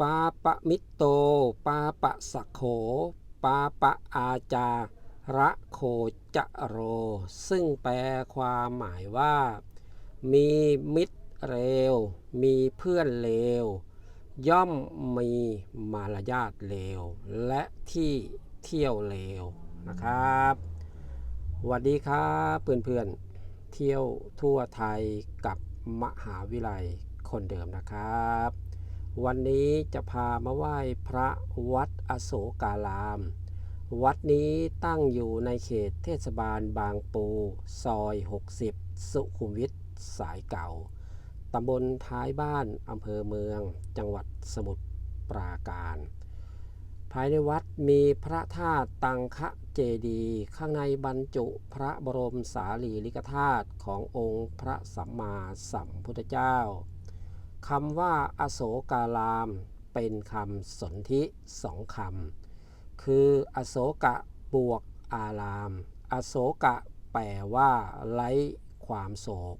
ปาปะมิตโต ปาปะสะโข ปาปะอาจาระโคจะโร ซึ่งแปลความหมายว่า มีมิตรเลวมีเพื่อนเลว ย่อมมีมารยาทเลว และที่เที่ยวเลวนะครับสวัสดีครับเพื่อนๆ เที่ยวทั่วไทยกับมหาวิทยาลัยคนเดิมนะครับ วันนี้จะพามาไหว้พระวัดอโศการาม วัดนี้ตั้งอยู่ในเขตเทศบาลบางปู ซอย 60 สุขุมวิทสายเก่า ตำบลท้ายบ้าน อำเภอเมือง จังหวัดสมุทรปราการ ภายในวัดมีพระธาตุตังคะเจดีข้างในบรรจุพระบรมสารีริกธาตุขององค์พระสัมมาสัมพุทธเจ้า คำว่าอโศการาม เป็นคำสนธิสองคำ คืออโศกะบวกอาราม อโศกะแปลว่าไร้ความโศก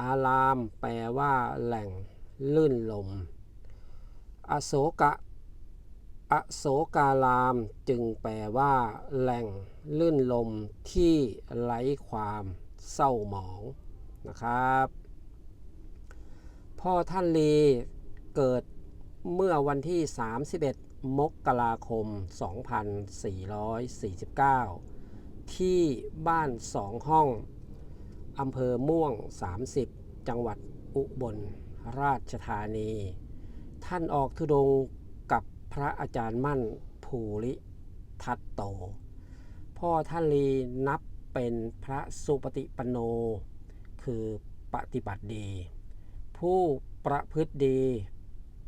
อารามแปลว่าแหล่งลื่นลม อโศกะอโศการามจึงแปลว่า แหล่งลื่นลมที่ไร้ความเศร้าหมองนะครับ พ่อท่านลีเกิดเมื่อวันที่ 31 มกราคม 2449 ที่บ้านสองห้องอำเภอม่วง 30 จังหวัดอุบลราชธานี ท่านออกทุดงกับพระอาจารย์มั่นภูริทัตโต พ่อท่านลีนับเป็นพระสุปฏิปันโน คือปฏิบัติดี ผู้ประพฤติดี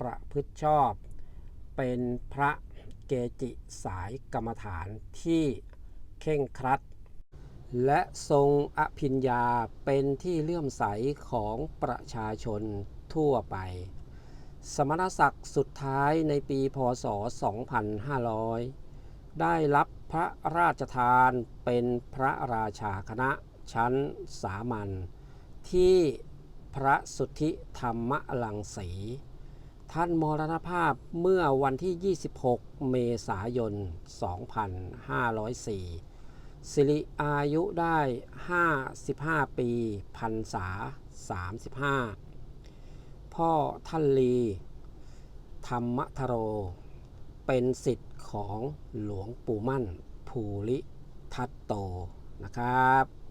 ประพฤติชอบ เป็นพระเกจิสายกรรมฐานที่เข่งครัด และทรงอภิญญาเป็นที่เลื่อมใสของประชาชนทั่วไป สมณศักดิ์สุดท้ายในปีพศ 2500 ได้รับพระราชทานเป็นพระราชาคณะชั้นสามัญที่ พระสุทธิธรรมลังสี ท่านมรณภาพเมื่อวันที่ 26 เมษายน 2504 สิริอายุได้ 55 ปีพรรษา 35 พ่อท่านลี ธรรมทโร เป็นสิทธิ์ของหลวงปู่มั่น ภูริทัตโตนะครับ